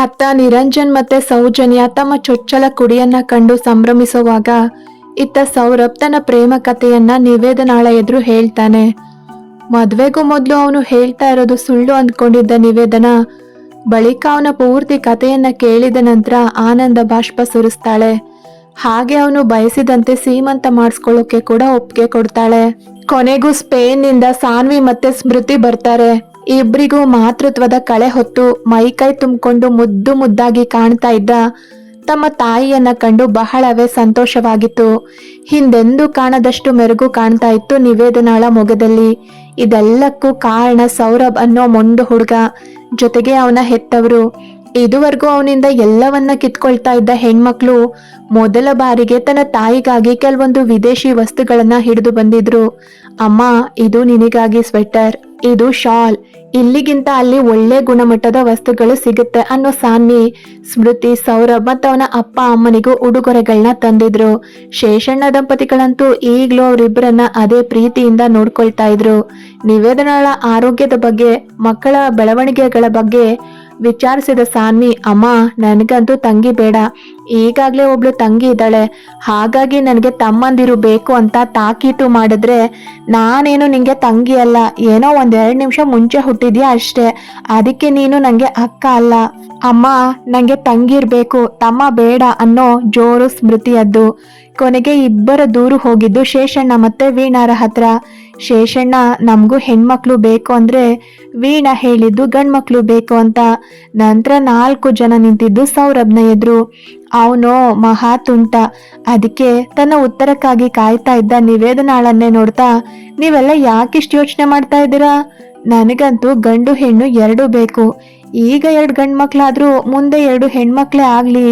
ಅತ್ತ ನಿರಂಜನ್ ಮತ್ತೆ ಸೌಜನ್ಯ ತಮ್ಮ ಚೊಚ್ಚಲ ಕುಡಿಯನ್ನ ಕಂಡು ಸಂಭ್ರಮಿಸುವಾಗ ಇತ್ತ ಸೌರಭ್ ತನ್ನ ಪ್ರೇಮ ಕಥೆಯನ್ನ ನಿವೇದನಾಳ ಎದುರು ಹೇಳ್ತಾನೆ. ಮದ್ವೆಗೂ ಮೊದಲು ಅವನು ಹೇಳ್ತಾ ಇರೋದು ಸುಳ್ಳು ಅಂದ್ಕೊಂಡಿದ್ದ ನಿವೇದನ. ಬಳಿಕ ಅವನ ಪೂರ್ತಿ ಕಥೆಯನ್ನ ಕೇಳಿದ ನಂತರ ಆನಂದ ಬಾಷ್ಪ ಸುರಿಸ್ತಾಳೆ. ಹಾಗೆ ಅವನು ಬಯಸಿದಂತೆ ಸೀಮಂತ ಮಾಡಿಸ್ಕೊಳ್ಳೋಕೆ ಕೂಡ ಒಪ್ಪಿಗೆ ಕೊಡ್ತಾಳೆ. ಕೊನೆಗೂ ಸ್ಪೇನ್ನಿಂದ ಸಾನ್ವಿ ಮತ್ತೆ ಸ್ಮೃತಿ ಬರ್ತಾರೆ. ಇಬ್ರಿಗೂ ಮಾತೃತ್ವದ ಕಳೆ ಹೊತ್ತು ಮೈಕೈ ತುಂಬಿಕೊಂಡು ಮುದ್ದು ಮುದ್ದಾಗಿ ಕಾಣ್ತಾ ಇದ್ದ ತಮ್ಮ ತಾಯಿಯನ್ನ ಕಂಡು ಬಹಳವೇ ಸಂತೋಷವಾಗಿತ್ತು. ಹಿಂದೆಂದೂ ಕಾಣದಷ್ಟು ಮೆರುಗು ಕಾಣ್ತಾ ಇತ್ತು ನಿವೇದನಾಳ ಮೊಗದಲ್ಲಿ. ಇದೆಲ್ಲಕ್ಕೂ ಕಾರಣ ಸೌರಭ್ ಅನ್ನೋ ಮೊಂಡು ಹುಡುಗ. ಜೊತೆಗೆ ಅವನ ಹೆತ್ತವರು. ಇದುವರೆಗೂ ಅವನಿಂದ ಎಲ್ಲವನ್ನ ಕಿತ್ಕೊಳ್ತಾ ಇದ್ದ ಹೆಣ್ಮಕ್ಳು. ಮೊದಲ ಬಾರಿಗೆ ತನ್ನ ತಾಯಿಗಾಗಿ ಕೆಲವೊಂದು ವಿದೇಶಿ ವಸ್ತುಗಳನ್ನ ಹಿಡಿದು ಬಂದಿದ್ರು. ಅಮ್ಮ, ಇದು ನಿನಗಾಗಿ ಸ್ವೆಟರ್ ಇದು ಶಾಲ್. ಇಲ್ಲಿಗಿಂತ ಅಲ್ಲಿ ಒಳ್ಳೆ ಗುಣಮಟ್ಟದ ವಸ್ತುಗಳು ಸಿಗುತ್ತೆ ಅನ್ನೋ ಸಾನ್ವಿ, ಸ್ಮೃತಿ, ಸೌರಭ್ ಮತ್ತು ಅವನ ಅಪ್ಪ ಅಮ್ಮನಿಗೂ ಉಡುಗೊರೆಗಳನ್ನ ತಂದಿದ್ರು. ಶೇಷಣ್ಣ ದಂಪತಿಗಳಂತೂ ಈಗಲೂ ಅವರಿಬ್ಬರನ್ನ ಅದೇ ಪ್ರೀತಿಯಿಂದ ನೋಡ್ಕೊಳ್ತಾ ಇದ್ರು. ನಿವೇದನಗಳ ಆರೋಗ್ಯದ ಬಗ್ಗೆ, ಮಕ್ಕಳ ಬೆಳವಣಿಗೆಗಳ ಬಗ್ಗೆ ವಿಚಾರಿಸಿದ ಸಾನ್ವಿ, ಅಮ್ಮ, ನನಗಂತೂ ತಂಗಿ ಬೇಡ. ಈಗಾಗ್ಲೇ ಒಬ್ಳು ತಂಗಿ ಇದ್ದಾಳೆ. ಹಾಗಾಗಿ ನನಗೆ ತಮ್ಮಂದಿರು ಬೇಕು ಅಂತ ತಾಕೀತು ಮಾಡಿದ್ರೆ ನಾನೇನು ನಿಂಗೆ ತಂಗಿ ಅಲ್ಲ. ಏನೋ ಒಂದೆರಡು ನಿಮಿಷ ಮುಂಚೆ ಹುಟ್ಟಿದ್ಯಾ ಅಷ್ಟೇ. ಅದಕ್ಕೆ ನೀನು ನನಗೆ ಅಕ್ಕ ಅಲ್ಲ. ಅಮ್ಮ ನನಗೆ ತಂಗಿರ್ಬೇಕು ತಮ್ಮ ಬೇಡ ಅನ್ನೋ ಜೋರು ಸ್ಮೃತಿಯದ್ದು. ಕೊನೆಗೆ ಇಬ್ಬರ ದೂರು ಹೋಗಿದ್ದು ಶೇಷಣ್ಣ ಮತ್ತೆ ವೀಣಾರ ಹತ್ರ. ಶೇಷಣ್ಣ, ನಮಗೂ ಹೆಣ್ಮಕ್ಳು ಬೇಕು ಅಂದ್ರೆ ವೀಣಾ ಹೇಳಿದ್ದು ಗಂಡ್ಮಕ್ಳು ಬೇಕು ಅಂತ. ನಂತರ ನಾಲ್ಕು ಜನ ನಿಂತಿದ್ದು ಸೌರಭ್ನ ಎದುರು. ಅವನು ಮಹಾ ತುಂಟ ಅದಕ್ಕೆ ತನ್ನ ಉತ್ತರಕ್ಕಾಗಿ ಕಾಯ್ತಾ ಇದ್ದ ನಿವೇದನಾಳನ್ನೇ ನೋಡ್ತಾ, ನೀವೆಲ್ಲ ಯಾಕಿಷ್ಟು ಯೋಚನೆ ಮಾಡ್ತಾ ಇದ್ದೀರಾ? ನನಗಂತೂ ಗಂಡು ಹೆಣ್ಣು ಎರಡೂ ಬೇಕು. ಈಗ ಎರಡು ಗಂಡು ಮಕ್ಳಾದ್ರೂ ಮುಂದೆ ಎರಡು ಹೆಣ್ಮಕ್ಳೇ ಆಗ್ಲಿ.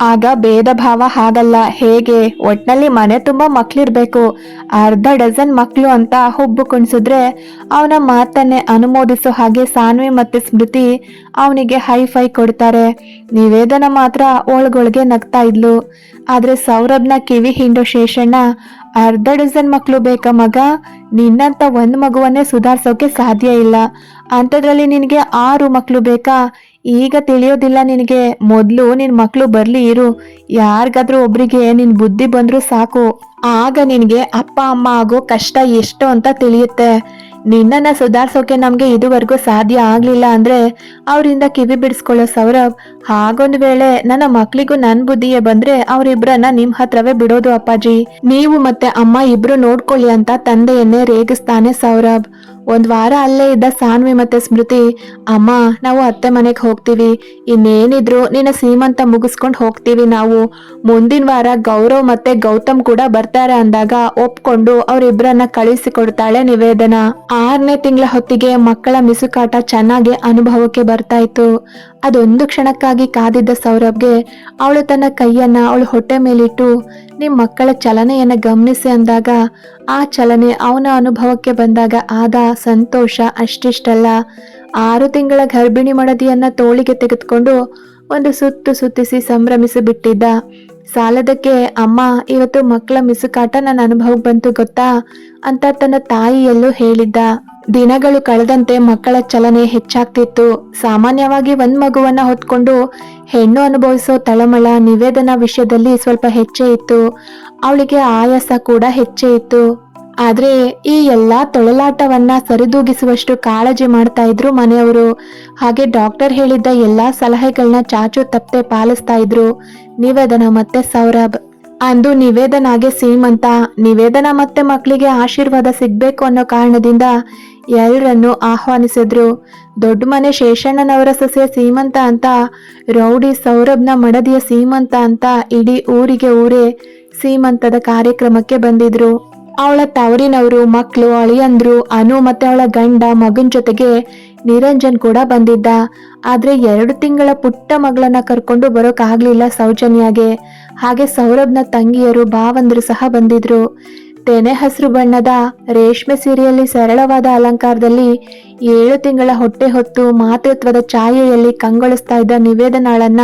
ಆಗ ಭೇದ ಭಾವ ಹಾಗಲ್ಲ. ಹೇಗೆ? ಒಟ್ನಲ್ಲಿ ಮನೆ ತುಂಬಾ ಮಕ್ಳಿರ್ಬೇಕು. ಅರ್ಧ ಡಜನ್ ಮಕ್ಕಳು ಅಂತ ಹುಬ್ಬು ಕುಣಿಸಿದ್ರೆ ಅವನ ಮಾತನ್ನೇ ಅನುಮೋದಿಸೋ ಹಾಗೆ ಸಾನ್ವಿ ಮತ್ತೆ ಸ್ಮೃತಿ ಅವನಿಗೆ ಹೈ ಫೈ ಕೊಡ್ತಾರೆ. ನಿವೇದನ ಮಾತ್ರ ಒಳಗೊಳಗೆ ನಗ್ತಾ ಇದ್ಲು. ಆದ್ರೆ ಸೌರಭ್ನ ಕಿವಿ ಹಿಂಡೋ ಶೇಷಣ್ಣ, ಅರ್ಧ ಡಜನ್ ಮಕ್ಕಳು ಬೇಕಾ ಮಗ? ನಿನ್ನಂತ ಒಂದು ಮಗುವನ್ನೇ ಸುಧಾರಿಸೋಕೆ ಸಾಧ್ಯ ಇಲ್ಲ. ಅಂಥದ್ರಲ್ಲಿ ನಿನಗೆ ಆರು ಮಕ್ಕಳು ಬೇಕಾ? ಈಗ ತಿಳಿಯೋದಿಲ್ಲ ನಿನಗೆ. ಮೊದಲು ನಿನ್ನ ಮಕ್ಕಳು ಬರಲಿ ಇರು. ಯಾರಿಗಾದ್ರೂ ಒಬ್ರಿಗೆ ನಿನ್ನ ಬುದ್ಧಿ ಬಂದರೂ ಸಾಕು. ಆಗ ನಿನಗೆ ಅಪ್ಪ, ಅಮ್ಮ ಆಗೋ ಕಷ್ಟ ಎಷ್ಟು ಅಂತ ತಿಳಿಯುತ್ತೆ. ನಿನ್ನನ್ನು ಸುಧಾರಿಸೋಕೆ ನಮಗೆ ಇದುವರೆಗೂ ಸಾಧ್ಯ ಆಗಲಿಲ್ಲ ಅಂದ್ರೆ ಅವರಿಂದ ಕಿವಿ ಬಿಡಿಸ್ಕೊಳ್ಳೋ ಸೌರಭ್ ಹಾಗೊಂದು ವೇಳೆ ನನ್ನ ಮಕ್ಕಳಿಗೂ ನನ್ನ ಬುದ್ಧಿಯೇ ಬಂದ್ರೆ ಅವರಿಬ್ಬರನ್ನ ನಿಮ್ಮ ಹತ್ರವೇ ಬಿಡೋದು ಅಪ್ಪಾಜಿ. ನೀವು ಮತ್ತೆ ಅಮ್ಮ ಇಬ್ರು ನೋಡ್ಕೊಳ್ಳಿ ಅಂತ ತಂದೆಯನ್ನೇ ರೇಗಿಸ್ತಾನೆ ಸೌರಭ್ ಒಂದ್ ವಾರ ಅಲ್ಲೇ ಇದ್ದ ಸಾನ್ವಿ ಮತ್ತೆ ಸ್ಮೃತಿ, ಅಮ್ಮ, ನಾವು ಅತ್ತೆ ಮನೆಗೆ ಹೋಗ್ತೀವಿ. ಇನ್ನೇನಿದ್ರು ನಿನ್ನ ಸೀಮಂತ ಮುಗಿಸ್ಕೊಂಡು ಹೋಗ್ತೀವಿ ನಾವು. ಮುಂದಿನ ವಾರ ಗೌರವ್ ಮತ್ತೆ ಗೌತಮ್ ಕೂಡ ಬರ್ತಾರೆ ಅಂದಾಗ ಒಪ್ಕೊಂಡು ಅವರಿಬ್ಬರನ್ನ ಕಳಿಸಿಕೊಡ್ತಾಳೆ ನಿವೇದನ. ಆರನೇ ತಿಂಗಳ ಹೊತ್ತಿಗೆ ಮಕ್ಕಳ ಮಿಸುಕಾಟ ಚೆನ್ನಾಗಿ ಅನುಭವಕ್ಕೆ ಬರ್ತಾ ಇತ್ತು ಅದೊಂದು ಕ್ಷಣಕ್ಕಾಗಿ ಕಾದಿದ್ದ ಸೌರಭ್ಗೆ ಅವಳು ತನ್ನ ಕೈಯನ್ನ ಅವಳು ಹೊಟ್ಟೆ ಮೇಲಿಟ್ಟು ನಿಮ್ ಮಕ್ಕಳ ಚಲನೆಯನ್ನು ಗಮನಿಸಿ ಅಂದಾಗ, ಆ ಚಲನೆ ಅವನ ಅನುಭವಕ್ಕೆ ಬಂದಾಗ ಆದ ಸಂತೋಷ ಅಷ್ಟಿಷ್ಟಲ್ಲ. ಆರು ತಿಂಗಳ ಗರ್ಭಿಣಿ ಮಡದಿಯನ್ನ ತೋಳಿಗೆ ತೆಗೆದುಕೊಂಡು ಒಂದು ಸುತ್ತು ಸುತ್ತಿಸಿ ಸಂಭ್ರಮಿಸಿ ಬಿಟ್ಟಿದ್ದ ಸಾಲದಕ್ಕೆ, ಅಮ್ಮ, ಇವತ್ತು ಮಕ್ಕಳ ಮಿಸುಕಾಟ ನನ್ನ ಅನುಭವಕ್ಕೆ ಬಂತು ಗೊತ್ತಾ? ಅಂತ ತನ್ನ ತಾಯಿಯಲ್ಲೂ ಹೇಳಿದ್ದ. ದಿನಗಳು ಕಳೆದಂತೆ ಮಕ್ಕಳ ಚಲನೆ ಹೆಚ್ಚಾಗ್ತಿತ್ತು. ಸಾಮಾನ್ಯವಾಗಿ ಒಂದ್ ಮಗುವನ್ನ ಹೊತ್ಕೊಂಡು ಹೆಣ್ಣು ಅನುಭವಿಸೋ ತಳಮಳ, ನಿವೇದನಾ ವಿಷಯದಲ್ಲಿ ಸ್ವಲ್ಪ ಹೆಚ್ಚೆ ಇತ್ತು. ಅವಳಿಗೆ ಆಯಾಸ ಕೂಡ ಹೆಚ್ಚೇ ಇತ್ತು. ಆದ್ರೆ ಈ ಎಲ್ಲಾ ತೊಳಲಾಟವನ್ನ ಸರಿದೂಗಿಸುವಷ್ಟು ಕಾಳಜಿ ಮಾಡ್ತಾ ಇದ್ರು ಮನೆಯವರು. ಹಾಗೆ ಡಾಕ್ಟರ್ ಹೇಳಿದ್ದ ಎಲ್ಲಾ ಸಲಹೆಗಳನ್ನ ಚಾಚು ತಪ್ಪದೆ ಪಾಲಿಸ್ತಾ ಇದ್ರು. ನಿವೇದನ ಮತ್ತೆ ಸೌರಭ್. ಅಂದು ನಿವೇದನಾಗೆ ಸೀಮಂತ, ನಿವೇದನ ಮತ್ತೆ ಮಕ್ಕಳಿಗೆ ಆಶೀರ್ವಾದ ಸಿಗ್ಬೇಕು ಅನ್ನೋ ಕಾರಣದಿಂದ ಎಲ್ಲರನ್ನು ಆಹ್ವಾನಿಸಿದ್ರು. ದೊಡ್ಡ ಮನೆ ಶೇಷಣ್ಣನವರ ಸೊಸೆ ಸೀಮಂತ ಅಂತ, ರೌಡಿ ಸೌರಭ್ನ ಮಡದಿಯ ಸೀಮಂತ ಅಂತ ಇಡೀ ಊರಿಗೆ ಊರೇ ಸೀಮಂತದ ಕಾರ್ಯಕ್ರಮಕ್ಕೆ ಬಂದಿದ್ರು. ಅವಳ ತವರಿನವರು, ಮಕ್ಕಳು, ಅಳಿಯಂದ್ರು, ಅನು ಮತ್ತೆ ಅವಳ ಗಂಡ, ಮಗನ ಜೊತೆಗೆ ನಿರಂಜನ್ ಕೂಡ ಬಂದಿದ್ದ. ಆದ್ರೆ ಎರಡು ತಿಂಗಳ ಪುಟ್ಟ ಮಗಳನ್ನ ಕರ್ಕೊಂಡು ಬರೋಕ್ ಸೌಜನ್ಯಾಗೆ. ಹಾಗೆ ಸೌರಭ್ನ ತಂಗಿಯರು, ಭಾವಂದ್ರು ಸಹ ಬಂದಿದ್ರು. ತೆನೆ ಹಸಿರು ಬಣ್ಣದ ರೇಷ್ಮೆ ಸೀರೆಯಲ್ಲಿ ಸರಳವಾದ ಅಲಂಕಾರದಲ್ಲಿ ಏಳು ತಿಂಗಳ ಹೊಟ್ಟೆ ಹೊತ್ತು ಮಾತೃತ್ವದ ಛಾಯೆಯಲ್ಲಿ ಕಂಗೊಳಿಸ್ತಾ ಇದ್ದ ನಿವೇದನಾಳನ್ನ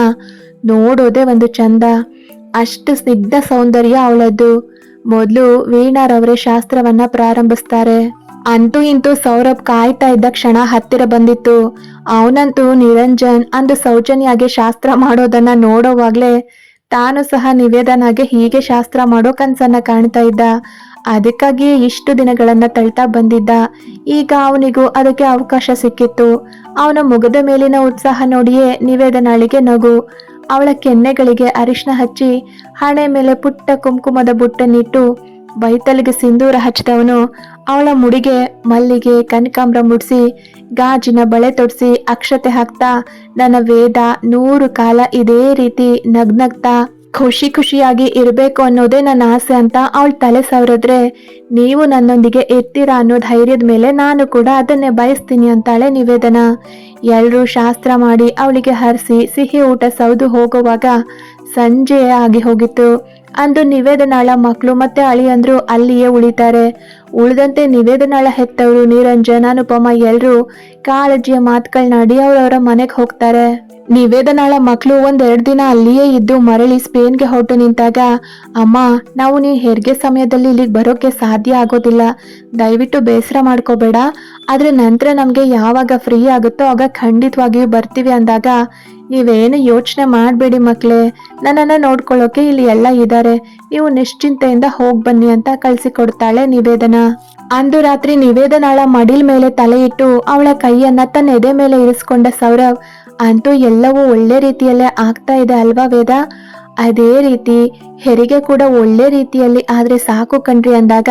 ನೋಡೋದೇ ಒಂದು ಚಂದ. ಅಷ್ಟು ಸ್ನಿಗ್ಧ ಸೌಂದರ್ಯ ಅವಳದ್ದು. ಮೊದಲು ವೀಣಾರವರೇ ಶಾಸ್ತ್ರವನ್ನ ಪ್ರಾರಂಭಿಸ್ತಾರೆ. ಅಂತೂ ಇಂತೂ ಸೌರಭ್ ಕಾಯ್ತಾ ಇದ್ದ ಕ್ಷಣ ಹತ್ತಿರ ಬಂದಿತ್ತು. ಅವನಂತೂ ನಿರಂಜನ್ ಅಂದು ಸೌಜನ್ಯಾಗೆ ಶಾಸ್ತ್ರ ಮಾಡೋದನ್ನ ನೋಡೋವಾಗ್ಲೇ ತಾನು ಸಹ ನಿವೇದನಾಗೆ ಹೀಗೆ ಶಾಸ್ತ್ರ ಮಾಡೋ ಕನ್ಸನ್ನ ಕಾಣ್ತಾ ಇದ್ದ. ಅದಕ್ಕಾಗಿಯೇ ಇಷ್ಟು ದಿನಗಳನ್ನ ತಳ್ತಾ ಬಂದಿದ್ದ. ಈಗ ಅವನಿಗೂ ಅದಕ್ಕೆ ಅವಕಾಶ ಸಿಕ್ಕಿತ್ತು. ಅವನ ಮುಗದ ಮೇಲಿನ ಉತ್ಸಾಹ ನೋಡಿಯೇ ನಿವೇದನಾಳಿಗೆ ನಗು. ಅವಳ ಕೆನ್ನೆಗಳಿಗೆ ಅರಿಶಿನ ಹಚ್ಚಿ ಹಣೆ ಮೇಲೆ ಪುಟ್ಟ ಕುಂಕುಮದ ಬುಟ್ಟನ್ನಿಟ್ಟು ಬೈತಲಿಗೆ ಸಿಂಧೂರ ಹಚ್ಚಿದವನು ಅವಳ ಮುಡಿಗೆ ಮಲ್ಲಿಗೆ ಕನಕಾಂಬ್ರ ಮುಡಿಸಿ ಗಾಜಿನ ಬಳೆ ತೊಡಿಸಿ ಅಕ್ಷತೆ ಹಾಕ್ತಾ, ನನ್ನ ವೇದ ನೂರು ಕಾಲ ಇದೇ ರೀತಿ ನಗ್ನಗ್ತಾ ಖುಷಿ ಖುಷಿಯಾಗಿ ಇರಬೇಕು ಅನ್ನೋದೇ ನನ್ನ ಆಸೆ ಅಂತ ಅವಳ ತಲೆ ಸವರಿದ್ರೆ, ನೀವು ನನ್ನೊಂದಿಗೆ ಇರ್ತೀರಾ ಅನ್ನೋ ಧೈರ್ಯದ ಮೇಲೆ ನಾನು ಕೂಡ ಅದನ್ನೇ ಬಯಸ್ತೀನಿ ಅಂತಾಳೆ ನಿವೇದನ. ಎಲ್ಲರೂ ಶಾಸ್ತ್ರ ಮಾಡಿ ಅವಳಿಗೆ ಹರಿಸಿ ಸಿಹಿ ಊಟ ಸೌದು ಹೋಗುವಾಗ ಸಂಜೆ ಆಗಿ ಹೋಗಿತ್ತು. ಅಂದು ನಿವೇದನಾಳ ಮಕ್ಕಳು ಮತ್ತೆ ಅಳಿಯಂದ್ರು ಅಲ್ಲಿಯೇ ಉಳಿತಾರೆ. ಉಳಿದಂತೆ ನಿವೇದನಾಳ ಹೆತ್ತವರು ನೀರಂಜನ, ಅನುಪಮ ಎಲ್ಲರೂ ಕಾಳಜಿಯ ಮಾತುಗಳನ್ನಾಡಿ ಅವರವರ ಮನೆಗೆ ಹೋಗ್ತಾರೆ. ನಿವೇದನಾಳ ಮಕ್ಕಳು ಒಂದೆರಡು ದಿನ ಅಲ್ಲಿಯೇ ಇದ್ದು ಮರಳಿ ಸ್ಪೇನ್ಗೆ ಹೊರಟು ನಿಂತಾಗ, ಅಮ್ಮ, ನಾವು ನೀವು ಹೆರಿಗೆ ಸಮಯದಲ್ಲಿ ಇಲ್ಲಿಗೆ ಬರೋಕೆ ಸಾಧ್ಯ ಆಗೋದಿಲ್ಲ. ದಯವಿಟ್ಟು ಬೇಸರ ಮಾಡ್ಕೋಬೇಡ. ಆದ್ರೆ ನಂತರ ನಮಗೆ ಯಾವಾಗ ಫ್ರೀ ಆಗುತ್ತೋ ಆಗ ಖಂಡಿತವಾಗಿಯೂ ಬರ್ತೀವಿ ಅಂದಾಗ, ನೀವೇನು ಯೋಚನೆ ಮಾಡಬೇಡಿ ಮಕ್ಕಳೇ ನನ್ನನ್ನು ನೋಡ್ಕೊಳ್ಳೋಕೆ ಇಲ್ಲಿ ಎಲ್ಲ ಇದ್ದಾರೆ ನೀವು ನಿಶ್ಚಿಂತೆಯಿಂದ ಹೋಗಿ ಬನ್ನಿ ಅಂತ ಕಳಿಸಿಕೊಡ್ತಾಳೆ ನಿವೇದನ. ಅಂದು ರಾತ್ರಿ ನಿವೇದನಾಳ ಮಡಿಲ್ ಮೇಲೆ ತಲೆ ಇಟ್ಟು ಅವಳ ಕೈಯನ್ನ ತನ್ನ ಎದೆ ಮೇಲೆ ಇರಿಸ್ಕೊಂಡ ಸೌರವ್ ಅಂತೂ ಎಲ್ಲವೂ ಒಳ್ಳೆ ರೀತಿಯಲ್ಲೇ ಆಗ್ತಾ ಇದೆ ಅಲ್ವಾ ವೇದ? ಅದೇ ರೀತಿ ಹೆರಿಗೆ ಕೂಡ ಒಳ್ಳೆ ರೀತಿಯಲ್ಲಿ, ಆದ್ರೆ ಸಾಕು ಕಣ್ರಿ ಅಂದಾಗ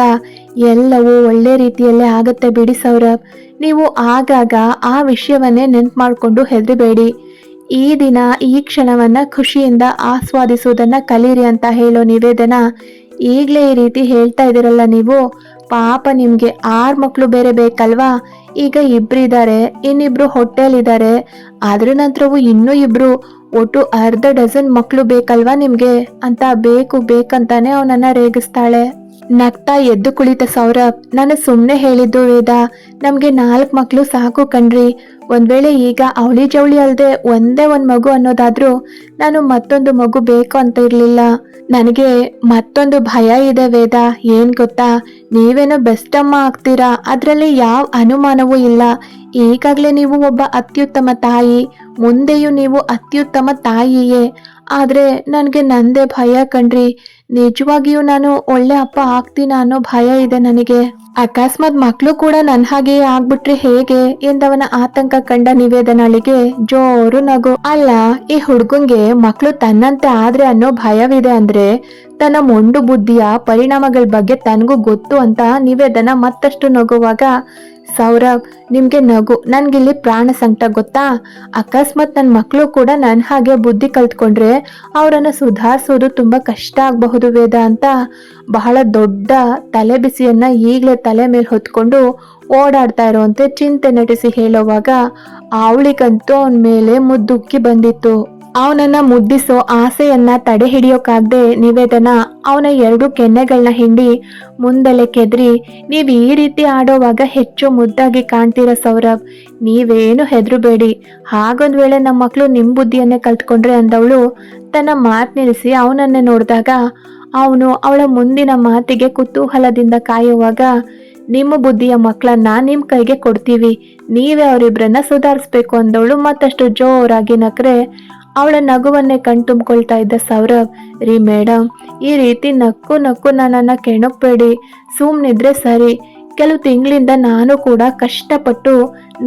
ಎಲ್ಲವೂ ಒಳ್ಳೆ ರೀತಿಯಲ್ಲೇ ಆಗುತ್ತೆ ಬಿಡಿ ಸೌರಭ್. ನೀವು ಆಗಾಗ ಆ ವಿಷಯವನ್ನೇ ನೆನ್ಪು ಮಾಡಿಕೊಂಡು ಹೆದರಬೇಡಿ. ಈ ದಿನ, ಈ ಕ್ಷಣವನ್ನ ಖುಷಿಯಿಂದ ಆಸ್ವಾದಿಸುವುದನ್ನ ಕಲೀರಿ ಅಂತ ಹೇಳೋ ನಿವೇದನ ಈಗಲೇ ಈ ರೀತಿ ಹೇಳ್ತಾ ಇದ್ದೀರಲ್ಲ ನೀವು. ಪಾಪ ನಿಮ್ಗೆ ಆರು ಮಕ್ಕಳು ಬೇರೆ ಬೇಕಲ್ವಾ? ಈಗ ಇಬ್ರಿದ್ದಾರೆ ಇನ್ನಿಬ್ರು ಹೊಟ್ಟೆಲಿದ್ದಾರೆ ಅದ್ರ ನಂತರವೂ ಇನ್ನೂ ಇಬ್ರು, ಒಟ್ಟು ಅರ್ಧ ಡಜನ್ ಮಕ್ಕಳು ಬೇಕಲ್ವಾ ನಿಮ್ಗೆ? ಅಂತ ಬೇಕು, ಬೇಕಂತಾನೆ ಅವನನ್ನ ರೇಗಿಸ್ತಾಳೆ. ನಗ್ತಾ ಎದ್ದು ಕುಳಿತ ಸೌರಭ್, ನಾನು ಸುಮ್ಮನೆ ಹೇಳಿದ್ದು ವೇದ, ನಮ್ಗೆ ನಾಲ್ಕು ಮಕ್ಕಳು ಸಾಕು ಕಣ್ರಿ. ಒಂದ್ ವೇಳೆ ಈಗ ಅವಳಿ ಜವಳಿ ಅಲ್ಲದೆ ಒಂದೇ ಒಂದ್ ಮಗು ಅನ್ನೋದಾದ್ರೂ ನಾನು ಮತ್ತೊಂದು ಮಗು ಬೇಕು ಅಂತ ಇರ್ಲಿಲ್ಲ. ನನಗೆ ಮತ್ತೊಂದು ಭಯ ಇದೆ ವೇದ, ಏನ್ ಗೊತ್ತಾ? ನೀವೇನೋ ಬೆಸ್ಟ್ ಅಮ್ಮ ಆಗ್ತೀರಾ? ಅದರಲ್ಲಿ ಯಾವ ಅನುಮಾನವೂ ಇಲ್ಲ. ಈಗಾಗಲೇ ನೀವು ಒಬ್ಬ ಅತ್ಯುತ್ತಮ ತಾಯಿ, ಮುಂದೆಯೂ ನೀವು ಅತ್ಯುತ್ತಮ ತಾಯಿಯೇ. ಆದ್ರೆ ನನಗೆ ನಂದೇ ಭಯ ಕಣ್ರಿ. ನಿಜವಾಗಿಯೂ ನಾನು ಒಳ್ಳೆ ಅಪ್ಪ ಆಗ್ತೀನ ಅನ್ನೋ ಭಯ ಇದೆ ನನಗೆ. ಅಕಸ್ಮಾತ್ ಮಕ್ಕಳು ಕೂಡ ನನ್ನ ಹಾಗೆಯೇ ಆಗ್ಬಿಟ್ರೆ ಹೇಗೆ ಎಂದವನ ಆತಂಕ ಕಂಡ ನಿವೇದನಾಳಿಗೆ ಜೋರು ನಗು. ಅಲ್ಲ, ಈ ಹುಡ್ಗಂಗೆ ಮಕ್ಕಳು ತನ್ನಂತೆ ಆದ್ರೆ ಅನ್ನೋ ಭಯವಿದೆ ಅಂದ್ರೆ ತನ್ನ ಮೊಂಡು ಬುದ್ಧಿಯ ಪರಿಣಾಮಗಳ ಬಗ್ಗೆ ತನಗೂ ಗೊತ್ತು ಅಂತ ನಿವೇದನ ಮತ್ತಷ್ಟು ನಗುವಾಗ ಸೌರಭ್, ನಿಮ್ಗೆ ನಗು, ನನ್ಗಿಲ್ಲಿ ಪ್ರಾಣ ಸಂಕಟ ಗೊತ್ತಾ? ಅಕಸ್ಮಾತ್ ನನ್ನ ಮಕ್ಕಳು ಕೂಡ ನನ್ನ ಹಾಗೆ ಬುದ್ಧಿ ಕಲ್ತ್ಕೊಂಡ್ರೆ ಅವರನ್ನು ಸುಧಾರಿಸೋದು ತುಂಬಾ ಕಷ್ಟ ಆಗಬಹುದು ವೇದ ಅಂತ. ಬಹಳ ದೊಡ್ಡ ತಲೆ ಬಿಸಿಯನ್ನ ಈಗಲೇ ತಲೆ ಮೇಲೆ ಹೊತ್ಕೊಂಡು ಓಡಾಡ್ತಾ ಇರುವಂತೆ ಚಿಂತೆ ನಟಿಸಿ ಹೇಳುವಾಗ, ಅವಳಿಗಂತೂ ಅವನ ಮೇಲೆ ಮುದ್ದುಕ್ಕಿ ಬಂದಿತ್ತು. ಅವನನ್ನ ಮುದ್ದಿಸೋ ಆಸೆಯನ್ನ ತಡೆ ಹಿಡಿಯೋಕಾಗ್ದೆ ನಿವೇದನ ಅವನ ಎರಡು ಕೆನ್ನೆಗಳನ್ನ ಹಿಂಡಿ ಮುಂದೆಲೆ ಕೆದ್ರಿ, ನೀವು ಈ ರೀತಿ ಆಡೋವಾಗ ಹೆಚ್ಚು ಮುದ್ದಾಗಿ ಕಾಣ್ತೀರ ಸೌರಭ್? ನೀವೇನು ಹೆದರಬೇಡಿ. ಹಾಗೊಂದ್ ವೇಳೆ ನಮ್ಮ ಮಕ್ಕಳು ನಿಮ್ಮ ಬುದ್ಧಿಯನ್ನೇ ಕಲ್ತ್ಕೊಂಡ್ರೆ ಅಂದವಳು. ತನ್ನ ಮಾತು ನಿಲ್ಲಿಸಿ ಅವನನ್ನೇ ನೋಡಿದಾಗ ಅವನು ಅವಳ ಮುಂದಿನ ಮಾತಿಗೆ ಕುತೂಹಲದಿಂದ ಕಾಯುವಾಗ, ನಿಮ್ಮ ಬುದ್ಧಿಯ ಮಕ್ಕಳನ್ನ ನಿಮ್ಮ ಕೈಗೆ ಕೊಡ್ತೀವಿ. ನೀವೇ ಅವರಿಬ್ಬರನ್ನ ಸುಧಾರಿಸ್ಬೇಕು ಅಂದವಳು. ಮತ್ತಷ್ಟು ಜೋರಾಗಿ ನಕ್ರೆ ಅವಳ ನಗುವನ್ನೇ ಕಣ್ತುಂಬ್ಕೊಳ್ತಾ ಇದ್ದ ಸೌರವ್, ರೀ ಮೇಡಮ್ ಈ ರೀತಿ ನಕ್ಕು ನಕ್ಕು ನನ್ನನ್ನು ಕೆಣಕ್ಬೇಡಿ ಸುಮ್ಮನಿದ್ರೆ ಸರಿ. ಕೆಲವು ತಿಂಗಳಿಂದ ನಾನು ಕೂಡ ಕಷ್ಟಪಟ್ಟು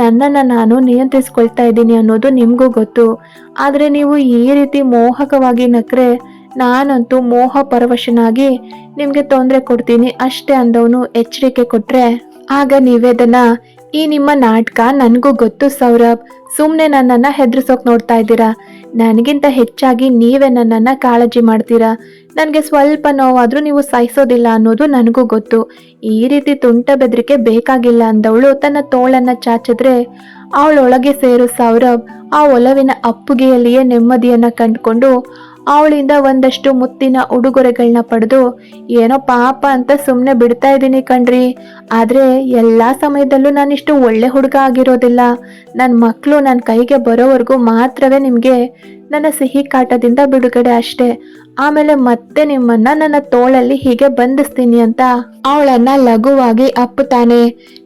ನನ್ನನ್ನು ನಾನು ನಿಯಂತ್ರಿಸ್ಕೊಳ್ತಾ ಇದ್ದೀನಿ ಅನ್ನೋದು ನಿಮಗೂ ಗೊತ್ತು. ಆದರೆ ನೀವು ಈ ರೀತಿ ಮೋಹಕವಾಗಿ ನಕ್ರೆ, ನಾನಂತೂ ಮೋಹ ಪರವಶನಾಗಿ ನಿಮಗೆ ತೊಂದರೆ ಕೊಡ್ತೀನಿ ಅಷ್ಟೇ ಅಂದವನು ಎಚ್ಚರಿಕೆ ಕೊಟ್ಟರೆ ಆಗ ನಿವೇದನ ಈ ನಿಮ್ಮ ನಾಟಕ ನನಗೂ ಗೊತ್ತು ಸೌರಭ್. ಸುಮ್ಮನೆ ನನ್ನನ್ನು ಹೆದರ್ಸೋಕ್ ನೋಡ್ತಾ ಇದ್ದೀರಾ? ನನಗಿಂತ ಹೆಚ್ಚಾಗಿ ನೀವೇ ನನ್ನನ್ನು ಕಾಳಜಿ ಮಾಡ್ತೀರಾ? ನನಗೆ ಸ್ವಲ್ಪ ನೋವಾದರೂ ನೀವು ಸಹಿಸೋದಿಲ್ಲ ಅನ್ನೋದು ನನಗೂ ಗೊತ್ತು. ಈ ರೀತಿ ತುಂಟ ಬೆದರಿಕೆ ಬೇಕಾಗಿಲ್ಲ ಅಂದವಳು ತನ್ನ ತೋಳನ್ನ ಚಾಚಿದ್ರೆ, ಅವಳೊಳಗೆ ಸೇರು ಸೌರಭ್ ಆ ಒಲವಿನ ಅಪ್ಪುಗೆಯಲ್ಲಿಯೇ ನೆಮ್ಮದಿಯನ್ನ ಕಂಡುಕೊಂಡು ಅವಳಿಂದ ಒಂದಷ್ಟು ಮುತ್ತಿನ ಉಡುಗೊರೆಗಳನ್ನ ಪಡೆದು, ಏನೋ ಪಾಪ ಅಂತ ಸುಮ್ಮನೆ ಬಿಡ್ತಾ ಇದ್ದೀನಿ ಕಣ್ರಿ. ಆದರೆ ಎಲ್ಲ ಸಮಯದಲ್ಲೂ ನಾನಿಷ್ಟು ಒಳ್ಳೆ ಹುಡುಗ ಆಗಿರೋದಿಲ್ಲ. ನನ್ನ ಮಕ್ಕಳು ನನ್ನ ಕೈಗೆ ಬರೋವರೆಗೂ ಮಾತ್ರವೇ ನಿಮಗೆ ನನ್ನ ಸಿಹಿ ಕಾಟದಿಂದ ಬಿಡುಗಡೆ ಅಷ್ಟೇ. ಆಮೇಲೆ ಮತ್ತೆ ನಿಮ್ಮನ್ನ ನನ್ನ ತೋಳಲ್ಲಿ ಹೀಗೆ ಬಂಧಿಸ್ತೀನಿ ಅಂತ ಅವಳನ್ನ ಲಘುವಾಗಿ ಅಪ್ಪುತ್ತಾನೆ.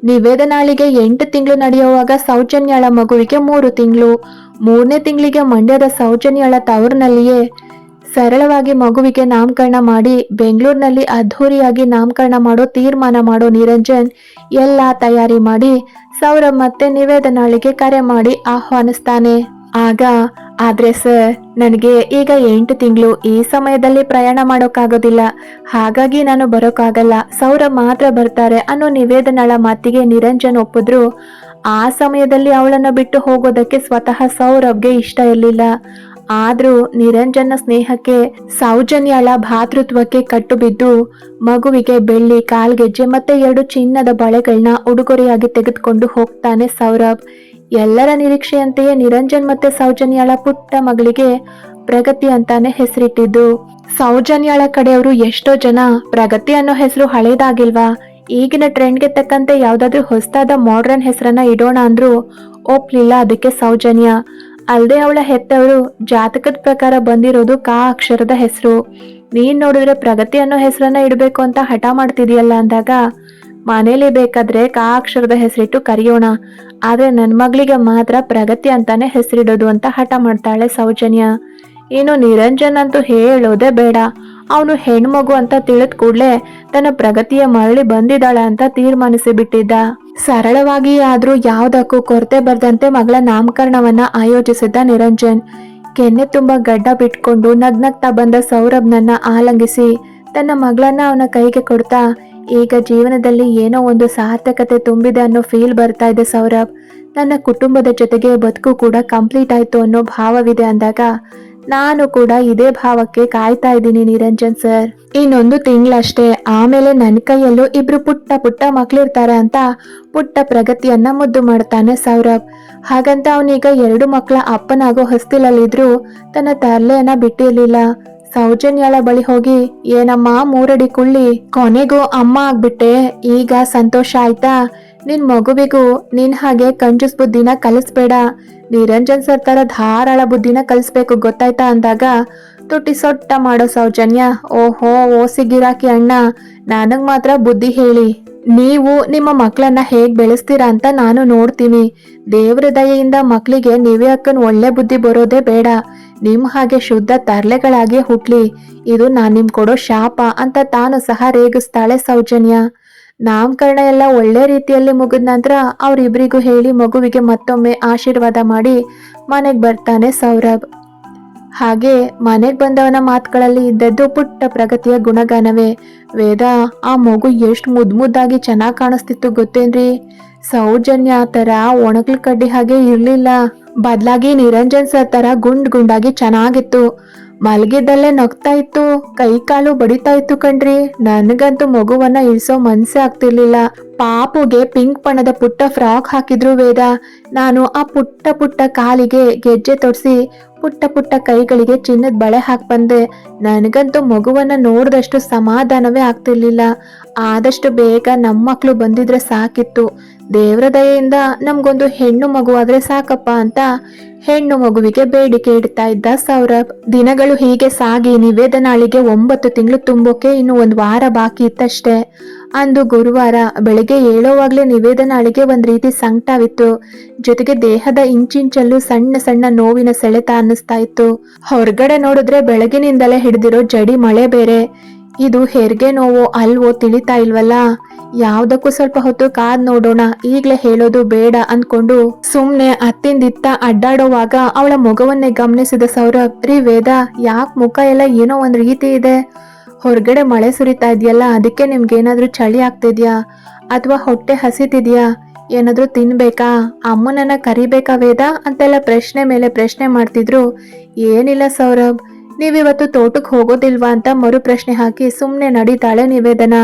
ನಿವೇದನಾಳಿಗೆ ಎಂಟು ತಿಂಗಳು ನಡೆಯುವಾಗ ಸೌಜನ್ಯಳ ಮಗುವಿಗೆ ಮೂರು ತಿಂಗಳು. ಮೂರನೇ ತಿಂಗಳಿಗೆ ಮಂಡ್ಯದ ಸೌಜನ್ಯಾಳ ತವರಿನಲ್ಲಿಯೇ ಸರಳವಾಗಿ ಮಗುವಿಗೆ ನಾಮಕರಣ ಮಾಡಿ ಬೆಂಗಳೂರಿನಲ್ಲಿ ಅದ್ಧೂರಿಯಾಗಿ ನಾಮಕರಣ ಮಾಡೋ ತೀರ್ಮಾನ ಮಾಡೋ ನಿರಂಜನ್ ಎಲ್ಲ ತಯಾರಿ ಮಾಡಿ ಸೌರಭ್ ಮತ್ತೆ ನಿವೇದನಾಳಿಗೆ ಕರೆ ಮಾಡಿ ಆಹ್ವಾನಿಸ್ತಾನೆ. ಆಗ, ಆದ್ರೆ ಸರ್, ನನಗೆ ಈಗ ಎಂಟು ತಿಂಗಳು ಈ ಸಮಯದಲ್ಲಿ ಪ್ರಯಾಣ ಮಾಡೋಕ್ಕಾಗೋದಿಲ್ಲ. ಹಾಗಾಗಿ ನಾನು ಬರೋಕ್ಕಾಗಲ್ಲ. ಸೌರ ಮಾತ್ರ ಬರ್ತಾರೆ ಅನ್ನೋ ನಿವೇದನಾಳ ಮಾತಿಗೆ ನಿರಂಜನ್ ಒಪ್ಪಿದ್ರು. ಆ ಸಮಯದಲ್ಲಿ ಅವಳನ್ನು ಬಿಟ್ಟು ಹೋಗೋದಕ್ಕೆ ಸ್ವತಃ ಸೌರಭ್ಗೆ ಇಷ್ಟ ಇರಲಿಲ್ಲ. ಆದ್ರೂ ನಿರಂಜನ ಸ್ನೇಹಕ್ಕೆ, ಸೌಜನ್ಯಳ ಭಾತೃತ್ವಕ್ಕೆ ಕಟ್ಟು ಬಿದ್ದು ಮಗುವಿಗೆ ಬೆಳ್ಳಿ, ಕಾಲ್ಗೆಜ್ಜೆ ಮತ್ತೆ ಎರಡು ಚಿನ್ನದ ಬಳೆಗಳನ್ನ ಉಡುಗೊರೆಯಾಗಿ ತೆಗೆದುಕೊಂಡು ಹೋಗ್ತಾನೆ ಸೌರಭ್. ಎಲ್ಲರ ನಿರೀಕ್ಷೆಯಂತೆಯೇ ನಿರಂಜನ್ ಮತ್ತೆ ಸೌಜನ್ಯಳ ಪುಟ್ಟ ಮಗಳಿಗೆ ಪ್ರಗತಿ ಅಂತಾನೆ ಹೆಸರಿಟ್ಟಿದ್ದು. ಸೌಜನ್ಯಳ ಕಡೆಯವರು ಎಷ್ಟೋ ಜನ ಪ್ರಗತಿ ಅನ್ನೋ ಹೆಸರು ಹಳೇದಾಗಿಲ್ವಾ? ಈಗಿನ ಟ್ರೆಂಡ್ಗೆ ತಕ್ಕಂತೆ ಯಾವ್ದಾದ್ರು ಹೊಸದಾದ ಮಾಡ್ರನ್ ಹೆಸರನ್ನ ಇಡೋಣ ಅಂದ್ರು ಒಪ್ಲಿಲ್ಲ ಅದಕ್ಕೆ ಸೌಜನ್ಯ. ಅಲ್ಲದೆ ಅವಳ ಹೆತ್ತವರು ಜಾತಕದ ಪ್ರಕಾರ ಬಂದಿರೋದು ಕಾ ಅಕ್ಷರದ ಹೆಸರು. ನೀನ್ ನೋಡಿದ್ರೆ ಪ್ರಗತಿ ಅನ್ನೋ ಹೆಸರನ್ನ ಇಡಬೇಕು ಅಂತ ಹಠ ಮಾಡ್ತಿದೀಯಲ್ಲ ಅಂದಾಗ, ಮನೇಲಿ ಬೇಕಾದ್ರೆ ಕಾ ಅಕ್ಷರದ ಹೆಸರಿಟ್ಟು ಕರೆಯೋಣ. ಆದ್ರೆ ನನ್ನ ಮಗಳಿಗೆ ಮಾತ್ರ ಪ್ರಗತಿ ಅಂತಾನೆ ಹೆಸರಿಡೋದು ಅಂತ ಹಠ ಮಾಡ್ತಾಳೆ ಸೌಜನ್ಯ. ಇನ್ನು ನಿರಂಜನ್ ಅಂತೂ ಹೇಳೋದೇ ಬೇಡ. ಅವನು ಹೆಣ್ಮಗು ಅಂತ ತಿಳಿದ ಕೂಡಲೇ ತನ್ನ ಪ್ರಗತಿಯ ಮರಳಿ ಬಂದಿದ್ದಾಳೆ ಅಂತ ತೀರ್ಮಾನಿಸಿ ಬಿಟ್ಟಿದ್ದ ಸರಳವಾಗಿ ಆದ್ರೂ ಯಾವುದಕ್ಕೂ ಕೊರತೆ ಬರದಂತೆ ಮಗಳ ನಾಮಕರಣವನ್ನ ಆಯೋಜಿಸಿದ್ದ ನಿರಂಜನ್. ಕೆನ್ನೆ ತುಂಬಾ ಗಡ್ಡ ಬಿಟ್ಕೊಂಡು ನಗ್ನಗ್ತಾ ಬಂದ ಸೌರಭ್ನನ್ನ ಆಲಂಗಿಸಿ ತನ್ನ ಮಗಳನ್ನ ಅವನ ಕೈಗೆ ಕೊಡ್ತಾ, ಈಗ ಜೀವನದಲ್ಲಿ ಏನೋ ಒಂದು ಸಾರ್ಥಕತೆ ತುಂಬಿದೆ ಅನ್ನೋ ಫೀಲ್ ಬರ್ತಾ ಇದೆ ಸೌರಭ್. ನನ್ನ ಕುಟುಂಬದ ಜೊತೆಗೆ ಬದುಕು ಕೂಡ ಕಂಪ್ಲೀಟ್ ಆಯ್ತು ಅನ್ನೋ ಭಾವವಿದೆ ಅಂದಾಗ ನಾನು ಕೂಡ ಇದೇ ಭಾವಕ್ಕೆ ಕಾಯ್ತಾ ಇದ್ದೀನಿ ನಿರಂಜನ್ ಸರ್. ಇನ್ನೊಂದು ತಿಂಗಳಷ್ಟೇ, ಆಮೇಲೆ ನನ್ನ ಕೈಯಲ್ಲೂ ಇಬ್ರು ಪುಟ್ಟ ಪುಟ್ಟ ಮಕ್ಳಿರ್ತಾರೆ ಅಂತ ಪುಟ್ಟ ಪ್ರಗತಿಯನ್ನ ಮುದ್ದು ಮಾಡ್ತಾನೆ ಸೌರಭ್. ಹಾಗಂತ ಅವನೀಗ ಎರಡು ಮಕ್ಕಳ ಅಪ್ಪನಾಗೋ ಹೊಸ್ತಿಲಲ್ಲಿದ್ರು ತನ್ನ ತರ್ಲೆಯನ್ನ ಬಿಟ್ಟಿರ್ಲಿಲ್ಲ. ಸೌಜನ್ಯಳ ಬಳಿ ಹೋಗಿ, ಏನಮ್ಮ, ಮೂರಡಿ ಕುಳ್ಳಿ, ಕೊನೆಗೂ ಅಮ್ಮ ಆಗ್ಬಿಟ್ಟೆ, ಈಗ ಸಂತೋಷ ಆಯ್ತಾ? ನಿನ್ ಮಗುವಿಗೂ ನಿನ್ ಹಾಗೆ ಕಂಜುಸ್ ಬುದ್ಧಿನ ಕಲಿಸ್ಬೇಡ. ನಿರಂಜನ್ ಸರ್ ತರ ಧಾರಾಳ ಬುದ್ಧಿನ ಕಲಿಸ್ಬೇಕು ಗೊತ್ತಾಯ್ತಾ ಅಂದಾಗ, ತುಟ್ಟಿ ಸೊಟ್ಟ ಮಾಡೋ ಸೌಜನ್ಯ, ಓಹೋ, ಓಸಿ ಗಿರಾಕಿ ಅಣ್ಣ, ನನಗ್ ಮಾತ್ರ ಬುದ್ಧಿ ಹೇಳಿ. ನೀವು ನಿಮ್ಮ ಮಕ್ಕಳನ್ನ ಹೇಗ್ ಬೆಳೆಸ್ತೀರಾ ಅಂತ ನಾನು ನೋಡ್ತೀನಿ. ದೇವ್ರ ದಯೆಯಿಂದ ಮಕ್ಕಳಿಗೆ ನೀವೇ ಅಕ್ಕನ ಒಳ್ಳೆ ಬುದ್ಧಿ ಬರೋದೇ ಬೇಡ. ನಿಮ್ ಹಾಗೆ ಶುದ್ಧ ತರ್ಲೆಗಳಾಗಿ ಹುಟ್ಲಿ. ಇದು ನಾನ್ ನಿಮ್ ಕೊಡೋ ಶಾಪ ಅಂತ ತಾನು ಸಹ ರೇಗಿಸ್ತಾಳೆ ಸೌಜನ್ಯ. ನಾಮಕರಣ ಎಲ್ಲ ಒಳ್ಳೆ ರೀತಿಯಲ್ಲಿ ಮುಗಿದ ನಂತರ ಅವರಿಬ್ಬರಿಗೂ ಹೇಳಿ ಮಗುವಿಗೆ ಮತ್ತೊಮ್ಮೆ ಆಶೀರ್ವಾದ ಮಾಡಿ ಮನೆಗೆ ಬರ್ತಾನೆ ಸೌರಭ್. ಹಾಗೆ ಮನೆಗೆ ಬಂದವನ ಮಾತುಗಳಲ್ಲಿ ಇದ್ದದ್ದು ಪುಟ್ಟ ಪ್ರಗತಿಯ ಗುಣಗಾನವೇ. ವೇದ, ಆ ಮಗು ಎಷ್ಟು ಮುದ್ಮುದ್ದಾಗಿ ಚೆನ್ನಾಗಿ ಕಾಣಿಸ್ತಿತ್ತು ಗೊತ್ತೇನ್ರಿ? ಸೌಜನ್ಯ ಆ ಥರ ಒಣಗ್ಲ ಕಡ್ಡಿ ಹಾಗೆ ಇರಲಿಲ್ಲ. ಬದಲಾಗಿ ನಿರಂಜನ್ ಸರ್ ತರ ಗುಂಡ್ ಗುಂಡಾಗಿ ಚೆನ್ನಾಗಿತ್ತು. ಮಲಗಿದ್ದಲ್ಲೇ ನಗ್ತಾ ಇತ್ತು. ಕೈ ಕಾಲು ಬಡಿತಾ ಇತ್ತು ಕಣ್ರಿ. ನನಗಂತೂ ಮಗುವನ್ನ ಇಳಿಸೋ ಮನ್ಸೇ ಆಗ್ತಿರ್ಲಿಲ್ಲ. ಪಾಪುಗೆ ಪಿಂಕ್ ಬಣ್ಣದ ಪುಟ್ಟ ಫ್ರಾಕ್ ಹಾಕಿದ್ರು ವೇದ. ನಾನು ಆ ಪುಟ್ಟ ಪುಟ್ಟ ಕಾಲಿಗೆ ಗೆಜ್ಜೆ ತೊಡಿಸಿ ಪುಟ್ಟ ಪುಟ್ಟ ಕೈಗಳಿಗೆ ಚಿನ್ನದ ಬಳೆ ಹಾಕಿ ಬಂದೆ. ನನಗಂತೂ ಮಗುವನ್ನ ನೋಡಿದಷ್ಟು ಸಮಾಧಾನವೇ ಆಗ್ತಿರ್ಲಿಲ್ಲ. ಆದಷ್ಟು ಬೇಗ ನಮ್ಮ ಮಕ್ಕಳು ಬಂದಿದ್ರೆ ಸಾಕಿತ್ತು. ದೇವ್ರ ದಯೆಯಿಂದ ನಮ್ಗೊಂದು ಹೆಣ್ಣು ಆದ್ರೆ ಸಾಕಪ್ಪ ಅಂತ ಹೆಣ್ಣು ಮಗುವಿಗೆ ಬೇಡಿಕೆ ಇಡ್ತಾ ಇದ್ದ ಸೌರಭ್, ದಿನಗಳು ಹೀಗೆ ಸಾಗಿ ನಿವೇದನಾಳಿಗೆ ಒಂಬತ್ತು ತಿಂಗಳು ತುಂಬೋಕೆ ಇನ್ನು ಒಂದು ವಾರ ಬಾಕಿ ಇತ್ತಷ್ಟೇ. ಅಂದು ಗುರುವಾರ ಬೆಳಗ್ಗೆ ಏಳೋವಾಗ್ಲೇ ನಿವೇದನಾಳಿಗೆ ಒಂದು ರೀತಿ ಸಂಕಟವಿತ್ತು. ಜೊತೆಗೆ ದೇಹದ ಇಂಚಿಂಚಲ್ಲೂ ಸಣ್ಣ ಸಣ್ಣ ನೋವಿನ ಸೆಳೆತ ಅನ್ನಿಸ್ತಾ ಇತ್ತು. ಹೊರಗಡೆ ನೋಡಿದ್ರೆ ಬೆಳಗಿನಿಂದಲೇ ಹಿಡಿದಿರೋ ಜಡಿ ಮಳೆ ಬೇರೆ. ಇದು ಹೆರಿಗೆ ನೋವೋ ಅಲ್ವೋ ತಿಳಿತಾ ಇಲ್ವಲ್ಲ? ಯಾವುದಕ್ಕೂ ಸ್ವಲ್ಪ ಹೊತ್ತು ಕಾದ್ ನೋಡೋಣ. ಈಗ್ಲೇ ಹೇಳೋದು ಬೇಡ ಅಂದ್ಕೊಂಡು ಸುಮ್ನೆ ಅತ್ತಿಂದಿತ್ತ ಅಡ್ಡಾಡೋವಾಗ ಅವಳ ಮೊಗವನ್ನೇ ಗಮನಿಸಿದ ಸೌರಭ್, ರೀ ವೇದ, ಯಾಕೆ ಮುಖ ಎಲ್ಲ ಏನೋ ಒಂದ್ ರೀತಿ ಇದೆ? ಹೊರಗಡೆ ಮಳೆ ಸುರಿತಾ ಇದೆಯಲ್ಲ, ಅದಕ್ಕೆ ನಿಮ್ಗೇನಾದ್ರೂ ಚಳಿ ಆಗ್ತಿದ್ಯಾ? ಅಥವಾ ಹೊಟ್ಟೆ ಹಸಿತಿದ್ಯಾ? ಏನಾದರೂ ತಿನ್ಬೇಕಾ? ಅಮ್ಮನನ್ನ ಕರಿಬೇಕಾ ವೇದ? ಅಂತೆಲ್ಲ ಪ್ರಶ್ನೆ ಮೇಲೆ ಪ್ರಶ್ನೆ ಮಾಡ್ತಿದ್ರು. ಏನಿಲ್ಲ ಸೌರಭ್ ನೀವಿವತ್ತು ತೋಟಕ್ಕೆ ಹೋಗೋದಿಲ್ವಾ ಅಂತ ಮರು ಪ್ರಶ್ನೆ ಹಾಕಿ ಸುಮ್ಮನೆ ನಡೀತಾಳೆ ನಿವೇದನ.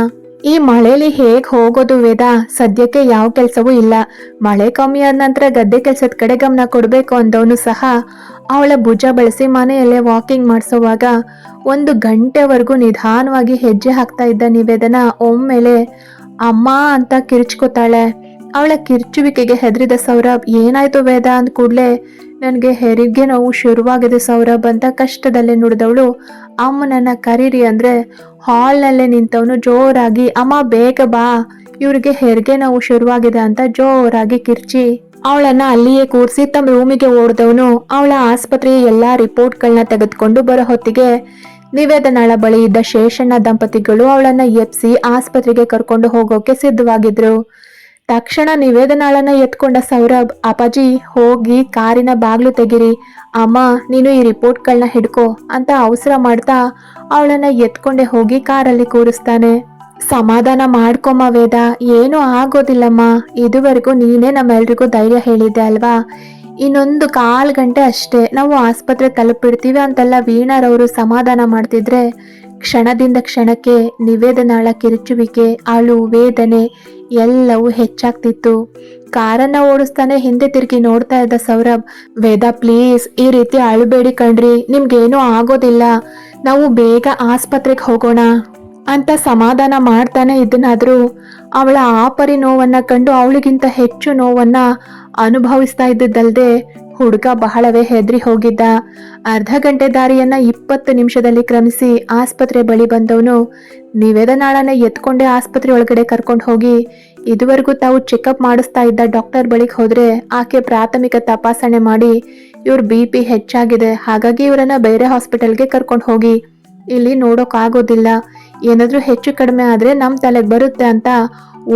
ಈ ಮಳೆಲಿ ಹೇಗ್ ಹೋಗೋದು ವೇದ? ಸದ್ಯಕ್ಕೆ ಯಾವ ಕೆಲಸವೂ ಇಲ್ಲ. ಮಳೆ ಕಮ್ಮಿ ಆದ ನಂತರ ಗದ್ದೆ ಕೆಲಸದ ಕಡೆ ಗಮನ ಕೊಡ್ಬೇಕು ಅಂದವನು ಸಹ. ಅವಳ ಭುಜ ಬಳಸಿ ಮನೆಯಲ್ಲೇ ವಾಕಿಂಗ್ ಮಾಡಿಸೋವಾಗ ಒಂದು ಗಂಟೆವರೆಗೂ ನಿಧಾನವಾಗಿ ಹೆಜ್ಜೆ ಹಾಕ್ತಾ ಇದ್ದ ನಿವೇದನ ಒಮ್ಮೆಲೆ, ಅಮ್ಮ ಅಂತ ಕಿರ್ಚ್ಕೋತಾಳೆ. ಅವಳ ಕಿರ್ಚುವಿಕೆಗೆ ಹೆದರಿದ ಸೌರಭ್, ಏನಾಯ್ತು ವೇದ? ಅಂದ ಕೂಡ್ಲೆ ನನಗೆ ಹೆರಿಗೆ ನೋವು ಶುರುವಾಗಿದೆ ಸೌರಭ್ ಅಂತ ಕಷ್ಟದಲ್ಲೇ ನುಡಿದವಳು. ಅಮ್ಮನನ್ನ ಕರೀರಿ ಅಂದರೆ ಹಾಲ್ನಲ್ಲೇ ನಿಂತವನು ಜೋರಾಗಿ, ಅಮ್ಮ, ಬೇಗ ಬಾ. ಇವರಿಗೆ ಹೆರಿಗೆ ನೋವು ಶುರುವಾಗಿದೆ ಅಂತ ಜೋರಾಗಿ ಕಿರ್ಚಿ. ಅವಳನ್ನ ಅಲ್ಲಿಯೇ ಕೂರಿಸಿ ತಮ್ಮ ರೂಮಿಗೆ ಓಡಿದವನು. ಅವಳ ಆಸ್ಪತ್ರೆಯ ಎಲ್ಲಾ ರಿಪೋರ್ಟ್ಗಳನ್ನ ತೆಗೆದುಕೊಂಡು ಬರೋ ಹೊತ್ತಿಗೆ ನಿವೇದನಾಳ ಬಳಿ ಇದ್ದ ಶೇಷಣ್ಣ ದಂಪತಿಗಳು ಅವಳನ್ನ ಎಪ್ಸಿ ಆಸ್ಪತ್ರೆಗೆ ಕರ್ಕೊಂಡು ಹೋಗೋಕೆ ಸಿದ್ಧವಾಗಿದ್ರು. ತಕ್ಷಣ ನಿವೇದನಾಳನ್ನ ಎತ್ಕೊಂಡ ಸೌರಭ್, ಅಪ್ಪಾಜಿ, ಹೋಗಿ ಕಾರಿನ ಬಾಗ್ಲು ತೆಗಿರಿ. ಅಮ್ಮ, ನೀನು ಈ ರಿಪೋರ್ಟ್ಗಳನ್ನ ಹಿಡ್ಕೋ ಅಂತ ಅವಸರ ಮಾಡ್ತಾ ಅವಳನ್ನ ಎತ್ಕೊಂಡೆ ಹೋಗಿ ಕಾರಲ್ಲಿ ಕೂರಿಸ್ತಾನೆ. ಸಮಾಧಾನ ಮಾಡ್ಕೊಮ್ಮ ವೇದ ಏನೂ ಆಗೋದಿಲ್ಲಮ್ಮ. ಇದುವರೆಗೂ ನೀನೇ ನಮ್ಮೆಲ್ರಿಗೂ ಧೈರ್ಯ ಹೇಳಿದ್ದೆ ಅಲ್ವಾ? ಇನ್ನೊಂದು ಕಾಲು ಗಂಟೆ ಅಷ್ಟೇ, ನಾವು ಆಸ್ಪತ್ರೆ ತಲುಪಿಡ್ತೀವಿ ಅಂತೆಲ್ಲ ವೀಣಾರವರು ಸಮಾಧಾನ ಮಾಡ್ತಿದ್ರೆ ಕ್ಷಣದಿಂದ ಕ್ಷಣಕ್ಕೆ ನಿವೇದನಾಳ ಕಿರುಚುವಿಕೆ, ಅಳು, ವೇದನೆ ಎಲ್ಲವೂ ಹೆಚ್ಚಾಗ್ತಿತ್ತು. ಕಾರನ್ನ ಓಡಿಸ್ತಾನೆ ಹಿಂದೆ ತಿರುಗಿ ನೋಡ್ತಾ ಇದ್ದ ಸೌರಭ್, ವೇದ ಪ್ಲೀಸ್ ಈ ರೀತಿ ಅಳಬೇಡಿ ಕಣ್ರಿ, ನಿಮ್ಗೇನೂ ಆಗೋದಿಲ್ಲ. ನಾವು ಬೇಗ ಆಸ್ಪತ್ರೆಗೆ ಹೋಗೋಣ. ಅಂತ ಸಮಾಧಾನ ಮಾಡ್ತಾನೆ ಇದನ್ನಾದ್ರೂ ಅವಳ ಆಪರಿ ನೋವನ್ನು ಕಂಡು ಅವಳಿಗಿಂತ ಹೆಚ್ಚು ನೋವನ್ನ ಅನುಭವಿಸ್ತಾ ಇದ್ದದ್ದಲ್ದೆ ಹುಡುಗ ಬಹಳವೇ ಹೆದರಿ ಹೋಗಿದ್ದ. ಅರ್ಧ ಗಂಟೆ ದಾರಿಯನ್ನ ಇಪ್ಪತ್ತು ನಿಮಿಷದಲ್ಲಿ ಕ್ರಮಿಸಿ ಆಸ್ಪತ್ರೆ ಬಳಿ ಬಂದವನು ನಿವೇದನಾಳನ್ನ ಎತ್ಕೊಂಡೆ ಆಸ್ಪತ್ರೆ ಒಳಗಡೆ ಕರ್ಕೊಂಡು ಹೋಗಿ, ಇದುವರೆಗೂ ತಾವು ಚೆಕಪ್ ಮಾಡಿಸ್ತಾ ಇದ್ದ ಡಾಕ್ಟರ್ ಬಳಿಗೆ ಹೋದ್ರೆ ಆಕೆ ಪ್ರಾಥಮಿಕ ತಪಾಸಣೆ ಮಾಡಿ ಇವ್ರ ಬಿ ಪಿ ಹೆಚ್ಚಾಗಿದೆ, ಹಾಗಾಗಿ ಇವರನ್ನ ಬೇರೆ ಹಾಸ್ಪಿಟಲ್ಗೆ ಕರ್ಕೊಂಡು ಹೋಗಿ. ಇಲ್ಲಿ ನೋಡೋಕ್ಕಾಗೋದಿಲ್ಲ ಏನಾದರೂ ಹೆಚ್ಚು ಕಡಿಮೆ ಆದ್ರೆ ನಮ್ಮ ತಲೆಗೆ ಬರುತ್ತೆ ಅಂತ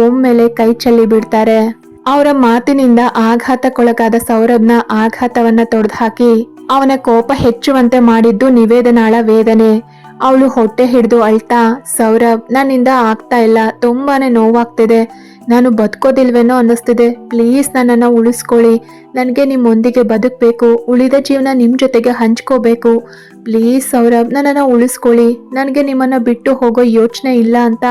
ಒಮ್ಮೆಲೆ ಕೈ ಚೆಲ್ಲಿ ಬಿಡ್ತಾರೆ. ಅವರ ಮಾತಿನಿಂದ ಆಘಾತಕ್ಕೊಳಗಾದ ಸೌರಭ್ನ ಆಘಾತವನ್ನ ತೊಡೆದುಹಾಕಿ ಅವನ ಕೋಪ ಹೆಚ್ಚುವಂತೆ ಮಾಡಿದ್ದು ನಿವೇದನಾಳ ವೇದನೆ. ಅವಳು ಹೊಟ್ಟೆ ಹಿಡಿದು ಅಳ್ತಾ, ಸೌರಭ್, ನನ್ನಿಂದ ಆಗ್ತಾ ಇಲ್ಲ, ತುಂಬಾನೇ ನೋವಾಗ್ತಿದೆ. ನಾನು ಬದುಕೋದಿಲ್ವೇನೋ ಅನ್ನಿಸ್ತಿದೆ. ಪ್ಲೀಸ್ ನನ್ನನ್ನು ಉಳಿಸ್ಕೊಳ್ಳಿ. ನನಗೆ ನಿಮ್ಮೊಂದಿಗೆ ಬದುಕಬೇಕು. ಉಳಿದ ಜೀವನ ನಿಮ್ಮ ಜೊತೆಗೆ ಹಂಚ್ಕೋಬೇಕು. ಪ್ಲೀಸ್ ಸೌರಭ್, ನನ್ನನ್ನು ಉಳಿಸ್ಕೊಳ್ಳಿ. ನನಗೆ ನಿಮ್ಮನ್ನು ಬಿಟ್ಟು ಹೋಗೋ ಯೋಚನೆ ಇಲ್ಲ ಅಂತ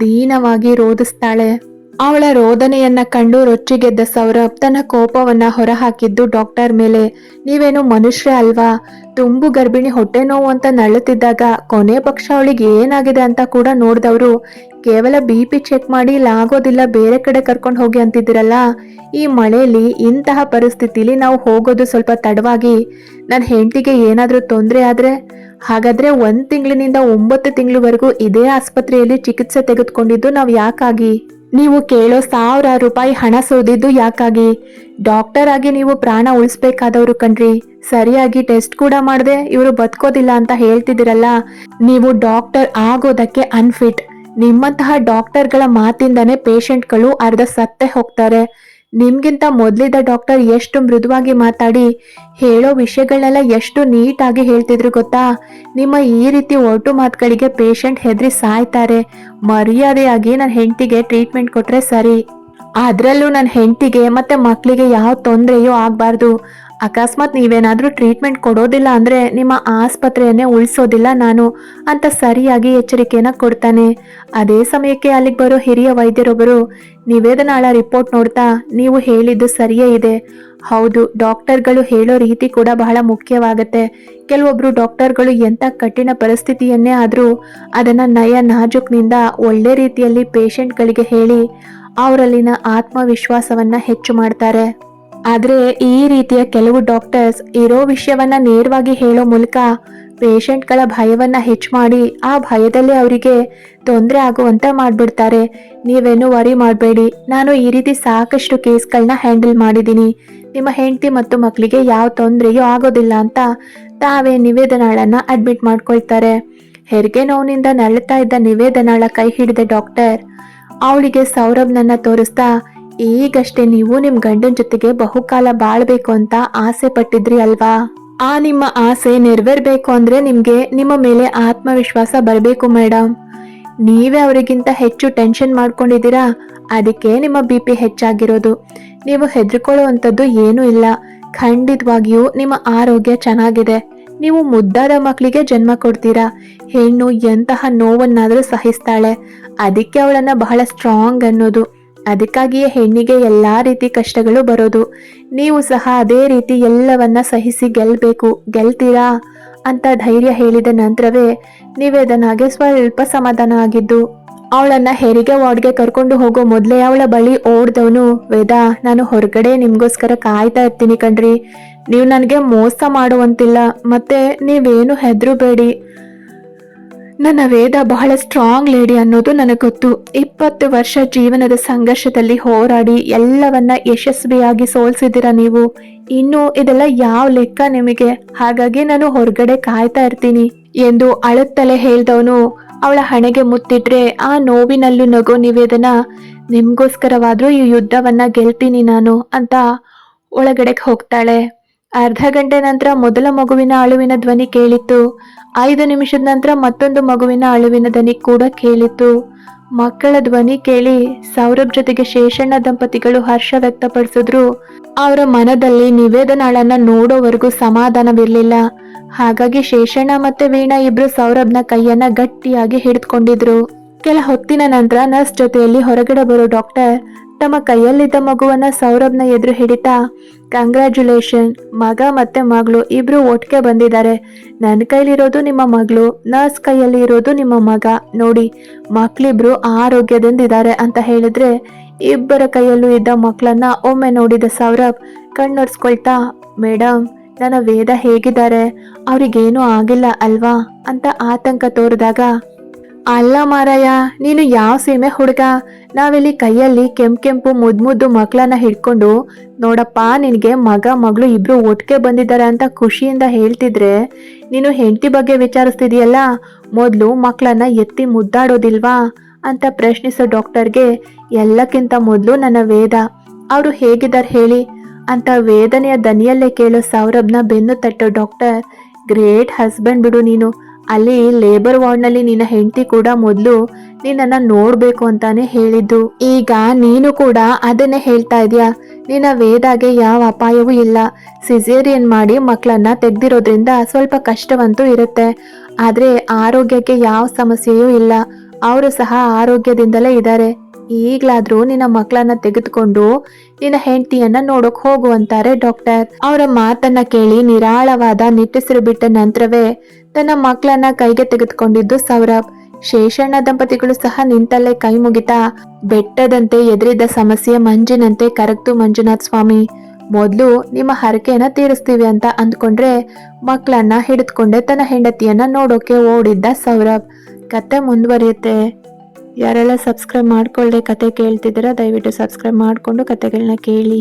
ದೀನವಾಗಿ ರೋಧಿಸ್ತಾಳೆ ಅವಳ ರೋದನೆಯನ್ನ ಕಂಡು ರೊಚ್ಚಿಗೆದ್ದ ಸೌರಭ್ ತನ್ನ ಕೋಪವನ್ನ ಹೊರಹಾಕಿದ್ದು ಡಾಕ್ಟರ್ ಮೇಲೆ. ನೀವೇನು ಮನುಷ್ಯ ಅಲ್ವಾ? ತುಂಬು ಗರ್ಭಿಣಿ ಹೊಟ್ಟೆ ನೋವು ಅಂತ ನಳ್ಳುತ್ತಿದ್ದಾಗ ಕೊನೆ ಪಕ್ಷ ಅವಳಿಗೆ ಏನಾಗಿದೆ ಅಂತ ಕೂಡ ನೋಡಿದವರು, ಕೇವಲ ಬಿ ಪಿ ಚೆಕ್ ಮಾಡಿ ಲಾಗೋದಿಲ್ಲ ಬೇರೆ ಕಡೆ ಕರ್ಕೊಂಡು ಹೋಗಿ ಅಂತಿದ್ದೀರಲ್ಲ? ಈ ಮಳೆಯಲ್ಲಿ ಇಂತಹ ಪರಿಸ್ಥಿತಿಲಿ ನಾವು ಹೋಗೋದು ಸ್ವಲ್ಪ ತಡವಾಗಿ. ನನ್ನ ಹೆಂಡತಿಗೆ ಏನಾದರೂ ತೊಂದರೆ ಆದರೆ? ಹಾಗಾದ್ರೆ ಒಂದು ತಿಂಗಳಿನಿಂದ ಒಂಬತ್ತು ತಿಂಗಳವರೆಗೂ ಇದೇ ಆಸ್ಪತ್ರೆಯಲ್ಲಿ ಚಿಕಿತ್ಸೆ ತೆಗೆದುಕೊಂಡಿದ್ದು ನಾವು ಯಾಕಾಗಿ? ನೀವು ಕೇಳೋ ಸಾವಿರಾರು ರೂಪಾಯಿ ಹಣ ಸೋದಿದ್ದು ಯಾಕಾಗಿ? ಡಾಕ್ಟರ್ ಆಗಿ ನೀವು ಪ್ರಾಣ ಉಳಿಸ್ಬೇಕಾದವರು ಕಣ್ರಿ. ಸರಿಯಾಗಿ ಟೆಸ್ಟ್ ಕೂಡ ಮಾಡದೆ, ಇವರು ಬದುಕೋದಿಲ್ಲ ಅಂತ ಹೇಳ್ತಿದ್ದೀರಲ್ಲ. ನೀವು ಡಾಕ್ಟರ್ ಆಗೋದಕ್ಕೆ ಅನ್ಫಿಟ್ ನಿಮ್ಮಂತಹ ಡಾಕ್ಟರ್ಗಳ ಮಾತಿಂದನೇ ಪೇಷಂಟ್ಗಳು ಅರ್ಧ ಸತ್ತೆ ಹೋಗ್ತಾರೆ. ನಿಮ್ಗಿಂತ ಮೊದಲಿದ್ದ ಡಾಕ್ಟರ್ ಎಷ್ಟು ಮೃದುವಾಗಿ ಮಾತಾಡಿ ಹೇಳೋ ವಿಷಯಗಳನ್ನೆಲ್ಲ ಎಷ್ಟು ನೀಟಾಗಿ ಹೇಳ್ತಿದ್ರು ಗೊತ್ತಾ? ನಿಮ್ಮ ಈ ರೀತಿ ಒಟ್ಟು ಮಾತುಗಳಿಗೆ ಪೇಷಂಟ್ ಹೆದರಿ ಸಾಯ್ತಾರೆ. ಮರ್ಯಾದೆಯಾಗಿ ನನ್ನ ಹೆಂಡತಿಗೆ ಟ್ರೀಟ್ಮೆಂಟ್ ಕೊಟ್ರೆ ಸರಿ. ಅದರಲ್ಲೂ ನನ್ನ ಹೆಂಡತಿಗೆ ಮತ್ತೆ ಮಕ್ಕಳಿಗೆ ಯಾವ ತೊಂದರೆಯೂ ಆಗಬಾರ್ದು. ಅಕಸ್ಮಾತ್ ನೀವೇನಾದರೂ ಟ್ರೀಟ್ಮೆಂಟ್ ಕೊಡೋದಿಲ್ಲ ಅಂದರೆ ನಿಮ್ಮ ಆಸ್ಪತ್ರೆಯನ್ನೇ ಉಳಿಸೋದಿಲ್ಲ ನಾನು ಅಂತ ಸರಿಯಾಗಿ ಎಚ್ಚರಿಕೆಯನ್ನು ಕೊಡ್ತಾನೆ. ಅದೇ ಸಮಯಕ್ಕೆ ಅಲ್ಲಿಗೆ ಬರೋ ಹಿರಿಯ ವೈದ್ಯರೊಬ್ಬರು ನಿವೇದನಾಳ ರಿಪೋರ್ಟ್ ನೋಡ್ತಾ ನೀವು ಹೇಳಿದ್ದು ಸರಿಯೇ ಇದೆ. ಹೌದು, ಡಾಕ್ಟರ್ಗಳು ಹೇಳೋ ರೀತಿ ಕೂಡ ಬಹಳ ಮುಖ್ಯವಾಗತ್ತೆ. ಕೆಲವೊಬ್ರು ಡಾಕ್ಟರ್ಗಳು ಎಂಥ ಕಠಿಣ ಪರಿಸ್ಥಿತಿಯನ್ನೇ ಆದರೂ ಅದನ್ನು ನಯ ನಾಜುಕ್ನಿಂದ ಒಳ್ಳೆ ರೀತಿಯಲ್ಲಿ ಪೇಷಂಟ್ಗಳಿಗೆ ಹೇಳಿ, ಅವರಲ್ಲಿನ ಆತ್ಮವಿಶ್ವಾಸವನ್ನ ಹೆಚ್ಚು ಮಾಡ್ತಾರೆ. ಆದ್ರೆ ಈ ರೀತಿಯ ಕೆಲವು ಡಾಕ್ಟರ್ಸ್ ಇರೋ ವಿಷಯವನ್ನ ನೇರವಾಗಿ ಹೇಳೋ ಮೂಲಕ ಪೇಷಂಟ್ಗಳ ಭಯವನ್ನ ಹೆಚ್ಚು ಮಾಡಿ ಆ ಭಯದಲ್ಲಿ ಅವರಿಗೆ ತೊಂದರೆ ಆಗುವಂತ ಮಾಡಿಬಿಡ್ತಾರೆ. ನೀವೇನು ವರಿ ಮಾಡಬೇಡಿ. ನಾನು ಈ ರೀತಿ ಸಾಕಷ್ಟು ಕೇಸ್ಗಳನ್ನ ಹ್ಯಾಂಡಲ್ ಮಾಡಿದ್ದೀನಿ. ನಿಮ್ಮ ಹೆಂಡತಿ ಮತ್ತು ಮಕ್ಕಳಿಗೆ ಯಾವ ತೊಂದರೆಯೂ ಆಗೋದಿಲ್ಲ ಅಂತ ತಾವೇ ನಿವೇದನಾಳನ್ನ ಅಡ್ಮಿಟ್ ಮಾಡ್ಕೊಳ್ತಾರೆ. ಹೆರಿಗೆ ನೋವಿನಿಂದ ನರಳುತ್ತಾ ಇದ್ದ ನಿವೇದನಾಳ ಕೈ ಹಿಡಿದ ಡಾಕ್ಟರ್ ಅವಳಿಗೆ ಸೌರಭ್ನನ್ನ ತೋರಿಸ್ತಾ ಈಗಷ್ಟೇ ನೀವು ನಿಮ್ ಗಂಡನ ಜೊತೆಗೆ ಬಹುಕಾಲ ಬಾಳ್ಬೇಕು ಅಂತ ಆಸೆ ಪಟ್ಟಿದ್ರಿ ಅಲ್ವಾ? ಆ ನಿಮ್ಮ ಆಸೆ ನೆರವೇರ್ಬೇಕು ಅಂದ್ರೆ ನಿಮ್ಗೆ ನಿಮ್ಮ ಮೇಲೆ ಆತ್ಮವಿಶ್ವಾಸ ಬರಬೇಕು ಮೇಡಮ್ ನೀವೇ ಅವರಿಗಿಂತ ಹೆಚ್ಚು ಟೆನ್ಷನ್ ಮಾಡ್ಕೊಂಡಿದ್ದೀರಾ? ಅದಕ್ಕೆ ನಿಮ್ಮ ಬಿ ಪಿ ಹೆಚ್ಚಾಗಿರೋದು. ನೀವು ಹೆದರ್ಕೊಳ್ಳುವಂಥದ್ದು ಏನೂ ಇಲ್ಲ. ಖಂಡಿತವಾಗಿಯೂ ನಿಮ್ಮ ಆರೋಗ್ಯ ಚೆನ್ನಾಗಿದೆ. ನೀವು ಮುದ್ದಾದ ಮಕ್ಕಳಿಗೆ ಜನ್ಮ ಕೊಡ್ತೀರಾ? ಹೆಣ್ಣು ಎಂತಹ ನೋವನ್ನಾದರೂ ಸಹಿಸ್ತಾಳೆ. ಅದಕ್ಕೆ ಅವಳನ್ನು ಬಹಳ ಸ್ಟ್ರಾಂಗ್ ಅನ್ನೋದು. ಅದಕ್ಕಾಗಿಯೇ ಹೆಣ್ಣಿಗೆ ಎಲ್ಲ ರೀತಿ ಕಷ್ಟಗಳು ಬರೋದು. ನೀವು ಸಹ ಅದೇ ರೀತಿ ಎಲ್ಲವನ್ನ ಸಹಿಸಿ ಗೆಲ್ಲಬೇಕು ಗೆಲ್ತೀರಾ? ಅಂತ ಧೈರ್ಯ ಹೇಳಿದ ನಂತರವೇ ನಿವೇದನಾಗೆ ಸ್ವಲ್ಪ ಸಮಾಧಾನ ಆಗಿದ್ದು, ಅವಳನ್ನ ಹೆರಿಗೆ ವಾರ್ಡ್ಗೆ ಕರ್ಕೊಂಡು ಹೋಗೋ ಮೊದಲೇ ಅವಳ ಬಳಿ ಓಡ್ದವನು, ವೇದಾ, ನಾನು ಹೊರಗಡೆ ನಿಮ್ಗೋಸ್ಕರ ಕಾಯ್ತಾ ಇರ್ತೀನಿ ಕಣ್ರಿ. ನೀವು ನನಗೆ ಮೋಸ ಮಾಡುವಂತಿಲ್ಲ, ಮತ್ತೆ ನೀವೇನು ಹೆದರಬೇಡಿ. ನನ್ನ ವೇದ ಬಹಳ ಸ್ಟ್ರಾಂಗ್ ಲೇಡಿ ಅನ್ನೋದು ನನಗೆ ಗೊತ್ತು ಇಪ್ಪತ್ತು ವರ್ಷ ಜೀವನದ ಸಂಘರ್ಷದಲ್ಲಿ ಹೋರಾಡಿ ಎಲ್ಲವನ್ನ ಯಶಸ್ವಿಯಾಗಿ ಸೋಲ್ಸಿದ್ದೀರಾ ನೀವು? ಇನ್ನು ಇದೆಲ್ಲ ಯಾವ ಲೆಕ್ಕ ನಿಮಗೆ? ಹಾಗಾಗಿ ನಾನು ಹೊರಗಡೆ ಕಾಯ್ತಾ ಇರ್ತೀನಿ. ಎಂದು ಅಳುತ್ತಲೇ ಹೇಳ್ದವನು, ಅವಳ ಹಣೆಗೆ ಮುತ್ತಿದ್ರೆ ಆ ನೋವಿನಲ್ಲೂ ನಗೋ ನಿವೇದನ, ನಿಮ್ಗೋಸ್ಕರವಾದ್ರೂ ಈ ಯುದ್ಧವನ್ನ ಗೆಲ್ತೀನಿ ನಾನು ಅಂತ ಒಳಗಡೆಗೆ ಹೋಗ್ತಾಳೆ. ಅರ್ಧ ಗಂಟೆ ನಂತರ ಮೊದಲ ಮಗುವಿನ ಅಳುವಿನ ಧ್ವನಿ ಕೇಳಿತ್ತು. ಐದು ನಿಮಿಷದ ನಂತರ ಮತ್ತೊಂದು ಮಗುವಿನ ಅಳುವಿನ ದನಿ ಕೂಡ ಕೇಳಿತು. ಮಕ್ಕಳ ಧ್ವನಿ ಕೇಳಿ ಸೌರಭ್ ಜೊತೆಗೆ ಶೇಷಣ್ಣ ದಂಪತಿಗಳು ಹರ್ಷ ವ್ಯಕ್ತಪಡಿಸಿದ್ರು. ಅವರ ಮನದಲ್ಲಿ ನಿವೇದನಾಳನ್ನ ನೋಡೋವರೆಗೂ ಸಮಾಧಾನವಿರಲಿಲ್ಲ. ಹಾಗಾಗಿ ಶೇಷಣ್ಣ ಮತ್ತೆ ವೀಣಾ ಇಬ್ರು ಸೌರಭ್ನ ಕೈಯನ್ನ ಗಟ್ಟಿಯಾಗಿ ಹಿಡಿದುಕೊಂಡಿದ್ರು. ಕೆಲ ಹೊತ್ತಿನ ನಂತರ ನರ್ಸ್ ಜೊತೆಯಲ್ಲಿ ಹೊರಗಡೆ ಬರೋ ಡಾಕ್ಟರ್ ತಮ್ಮ ಕೈಯಲ್ಲಿದ್ದ ಮಗುವನ್ನ ಸೌರಭ್ನ ಎದುರು ಹಿಡಿತಾ ಕಂಗ್ರ್ಯಾಚುಲೇಷನ್ ಮಗ ಮತ್ತೆ ಮಗಳು ಇಬ್ರು ಒಟ್ಟಿಗೆ ಬಂದಿದ್ದಾರೆ. ನನ್ನ ಕೈಲಿರೋದು ನಿಮ್ಮ ಮಗಳು, ನರ್ಸ್ ಕೈಯಲ್ಲಿ ಇರೋದು ನಿಮ್ಮ ಮಗ. ನೋಡಿ, ಮಕ್ಳಿಬ್ರು ಆರೋಗ್ಯದಿಂದಿದ್ದಾರೆ ಅಂತ ಹೇಳಿದ್ರೆ, ಇಬ್ಬರ ಕೈಯಲ್ಲೂ ಇದ್ದ ಮಕ್ಕಳನ್ನ ಒಮ್ಮೆ ನೋಡಿದ ಸೌರಭ್ ಕಣ್ಣೊರ್ಸ್ಕೊಳ್ತಾ ಮೇಡಮ್ ನನ್ನ ವೇದ ಹೇಗಿದ್ದಾರೆ? ಅವ್ರಿಗೇನೂ ಆಗಿಲ್ಲ ಅಲ್ವಾ? ಅಂತ ಆತಂಕ ತೋರಿದಾಗ ಅಲ್ಲ ಮಾರಾಯ, ನೀನು ಯಾವ ಸೀಮೆ ಹುಡುಗ? ನಾವಿಲ್ಲಿ ಕೈಯಲ್ಲಿ ಕೆಂಪ್ ಕೆಂಪು ಮುದ್ದು ಮುದ್ದು ಮಕ್ಕಳನ್ನ ಹಿಡ್ಕೊಂಡು, ನೋಡಪ್ಪ, ನಿನಗೆ ಮಗ, ಮಗಳು ಇಬ್ರು ಒಟ್ಟಿಗೆ ಬಂದಿದ್ದಾರೆ ಅಂತ ಖುಷಿಯಿಂದ ಹೇಳ್ತಿದ್ರೆ, ನೀನು ಹೆಂಡತಿ ಬಗ್ಗೆ ವಿಚಾರಿಸ್ತಿದೀಯಲ್ಲ ಮೊದಲು ಮಕ್ಕಳನ್ನ ಎತ್ತಿ ಮುದ್ದಾಡೋದಿಲ್ವಾ? ಅಂತ ಪ್ರಶ್ನಿಸೋ ಡಾಕ್ಟರ್ಗೆ, ಎಲ್ಲಕ್ಕಿಂತ ಮೊದಲು ನನ್ನ ವೇದ. ಅವರು ಹೇಗಿದ್ದಾರೆ ಹೇಳಿ? ಅಂತ ವೇದನೆಯ ದನಿಯಲ್ಲೇ ಕೇಳೋ ಸೌರಭ್ನ ಬೆನ್ನು ತಟ್ಟೋ ಡಾಕ್ಟರ್, ಗ್ರೇಟ್ ಹಸ್ಬೆಂಡ್ ಬಿಡು ನೀನು. ಅಲ್ಲಿ ಲೇಬರ್ ವಾರ್ಡ್ನಲ್ಲಿ ನಿನ್ನ ಹೆಂಡತಿ ಕೂಡ ಮೊದಲು ನಿನ್ನನ್ನ ನೋಡಬೇಕು ಅಂತಾನೆ ಹೇಳಿದ್ದು. ಈಗ ನೀನು ಕೂಡ ಅದನ್ನೇ ಹೇಳ್ತಾ ಇದೀಯಾ? ನಿನ್ನ ವೇದಾಗೆ ಯಾವ ಅಪಾಯವೂ ಇಲ್ಲ. ಸಿಜೇರಿಯನ್ ಮಾಡಿ ಮಕ್ಕಳನ್ನ ತೆಗ್ದಿರೋದ್ರಿಂದ ಸ್ವಲ್ಪ ಕಷ್ಟವಂತೂ ಇರುತ್ತೆ. ಆದ್ರೆ ಆರೋಗ್ಯಕ್ಕೆ ಯಾವ ಸಮಸ್ಯೆಯೂ ಇಲ್ಲ. ಅವರು ಸಹ ಆರೋಗ್ಯದಿಂದಲೇ ಇದ್ದಾರೆ. ಈಗಲಾದರೂ ನಿನ್ನ ಮಕ್ಕಳನ್ನ ತೆಗೆದುಕೊಂಡು ನಿನ್ನ ಹೆಂಡತಿಯನ್ನ ನೋಡಕ್ ಹೋಗುವಂತಾರೆ ಡಾಕ್ಟರ್. ಅವರ ಮಾತನ್ನ ಕೇಳಿ ನಿರಾಳವಾದ ನಿಟ್ಟುಸಿರು ಬಿಟ್ಟ ನಂತರವೇ ತನ್ನ ಮಕ್ಕಳನ್ನ ಕೈಗೆ ತೆಗೆದುಕೊಂಡಿದ್ದು ಸೌರಭ್. ಶೇಷಣ್ಣ ದಂಪತಿಗಳು ಸಹ ನಿಂತಲ್ಲೇ ಕೈ ಮುಗಿತಾ ಬೆಟ್ಟದಂತೆ ಎದುರಿದ್ದ ಸಮಸ್ಯೆ ಮಂಜಿನಂತೆ ಕರಗ್ತು ಮಂಜುನಾಥ್ ಸ್ವಾಮಿ. ಮೊದಲು ನಿಮ್ಮ ಹರಕೆಯನ್ನ ತೀರಿಸ್ತೀವಿ ಅಂತ ಅಂದ್ಕೊಂಡ್ರೆ ಮಕ್ಕಳನ್ನ ಹಿಡಿದುಕೊಂಡೆ ತನ್ನ ಹೆಂಡತಿಯನ್ನ ನೋಡೋಕೆ ಓಡಿದ್ದ ಸೌರಭ್. ಕತೆ ಮುಂದುವರಿಯುತ್ತೆ. ಯಾರೆಲ್ಲ ಸಬ್ಸ್ಕ್ರೈಬ್ ಮಾಡ್ಕೊಳ್ಳದೆ ಕತೆ ಕೇಳ್ತಿದ್ದೀರಾ ದಯವಿಟ್ಟು ಸಬ್ಸ್ಕ್ರೈಬ್ ಮಾಡಿಕೊಂಡು ಕತೆಗಳನ್ನ ಕೇಳಿ.